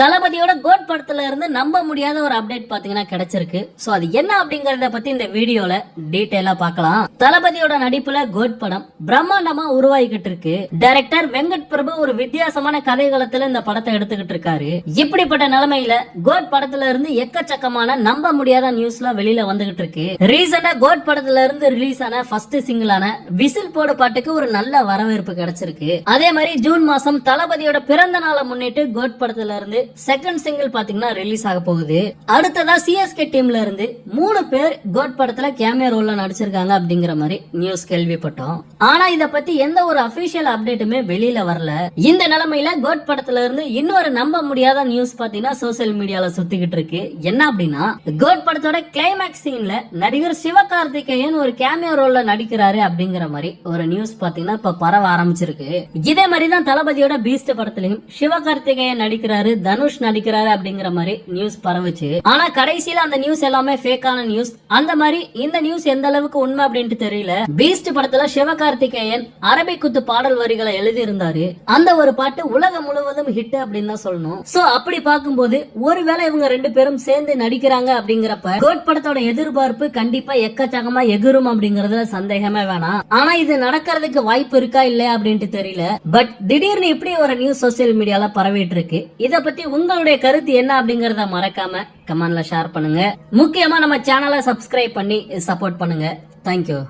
தளபதியோட கோட் படத்துல இருந்து நம்ப முடியாத ஒரு அப்டேட் பாத்தீங்கன்னா கிடைச்சிருக்கு. சோ அது என்ன அப்படிங்கறத பத்தி இந்த வீடியோல டீடைலா பார்க்கலாம் தளபதியோட நடிப்புல கோட் படம் பிரம்மாண்டமா உருவாகிக்கிட்டு இருக்கு. டைரக்டர் வெங்கட் பிரபு ஒரு வித்தியாசமான கதைகளத்துல இந்த படத்தை எடுத்துக்கிட்டு இருக்காரு. இப்படிப்பட்ட நிலைமையில கோட் படத்துல இருந்து எக்கச்சக்கமான நம்ப முடியாத நியூஸ்லாம் வெளியில வந்துகிட்டு இருக்கு. ரீசெண்டா கோட் படத்துல இருந்து ரிலீஸ் ஆன ஃபர்ஸ்ட் சிங்கிளான விசில் போடு பாட்டுக்கு ஒரு நல்ல வரவேற்பு கிடைச்சிருக்கு. அதே மாதிரி ஜூன் மாசம் தளபதியோட பிறந்த நாளை முன்னிட்டு கோட் படத்துல இருந்து செகண்ட் சிங்கிள் பாத்தீங்கன்னா ரிலீஸ் ஆக போகுது. அடுத்ததா சிஎஸ்கே டீம்ல இருந்து மூணு பேர் கோட் படத்துல கேமியா ரோல்ல நடிச்சிருக்காங்க அப்படிங்கிற மாதிரி நியூஸ் கேள்விப்பட்டோம். ஆனா இத பத்தி எந்த ஒரு அபிஷியல் அப்டேட்டுமே வெளியில வரல. இந்த நிலைமையில கோட் படத்துல இருந்து இன்னொரு நம்ப முடியாத நியூஸ் பாத்தீங்கன்னா சோசியல் மீடியால சுத்திக்கிட்டு இருக்கு. என்ன அப்படின்னா கோட் படத்தோட கிளைமேக்ஸ் சீன்ல நடிகர் சிவகார்த்திகேயன் ஒரு கேமியோ ரோல்ல நடிக்கிறாரு அப்படிங்கிற மாதிரி ஒரு நியூஸ் பாத்தீங்கன்னா இப்ப பரவ ஆரம்பிச்சிருக்கு. இதே மாதிரி தான் தளபதியோட பீஸ்ட் படத்துலயும் சிவகார்த்திகேயன் நடிக்கிறாரு தனுஷ் நடிக்கிறாரு அப்படிங்கிற மாதிரி நியூஸ் பரவுச்சு. ஆனா கடைசியில அந்த நியூஸ் எல்லாமே ஃபேக்கான நியூஸ் அந்த மாதிரி இந்த நியூஸ் எந்த அளவுக்கு உண்மை அப்படின்ட்டு தெரியல. பீஸ்ட் படத்துல சிவகார்த்திகேயன் அரபி குத்து பாடல் வரிகளை எழுதி இருந்தாரு அந்த ஒரு பாட்டு உலகம் முழுவதும் ஹிட் அப்படின்னு தான் சொல்லணும். சோ அப்படி பார்க்கும்போது ஒருவேளை இவங்க ரெண்டு பேரும் சேர்ந்து நடிக்கிறாங்க அப்படிங்கிறப்ப கோட் படத்தோட எதிர்பார்ப்பு கண்டிப்பா எக்கச்சக்கமா எகிரும் அப்படிங்கறதுல சந்தேகமே வேணாம். ஆனா இது நடக்கிறதுக்கு வாய்ப்பு இருக்கா இல்லையா அப்படின்ட்டு தெரியல. பட் திடீர்னு இப்படி ஒரு நியூஸ் சோசியல் மீடியால பரவிட்டு இருக்கு. இத பத்தி உங்களுடைய கருத்து என்ன அப்படிங்கறத மறக்காம கமெண்ட்ல ஷேர் பண்ணுங்க. முக்கியமா நம்ம சேனலை சப்ஸ்கிரைப் பண்ணி சப்போர்ட் பண்ணுங்க. தேங்க்யூ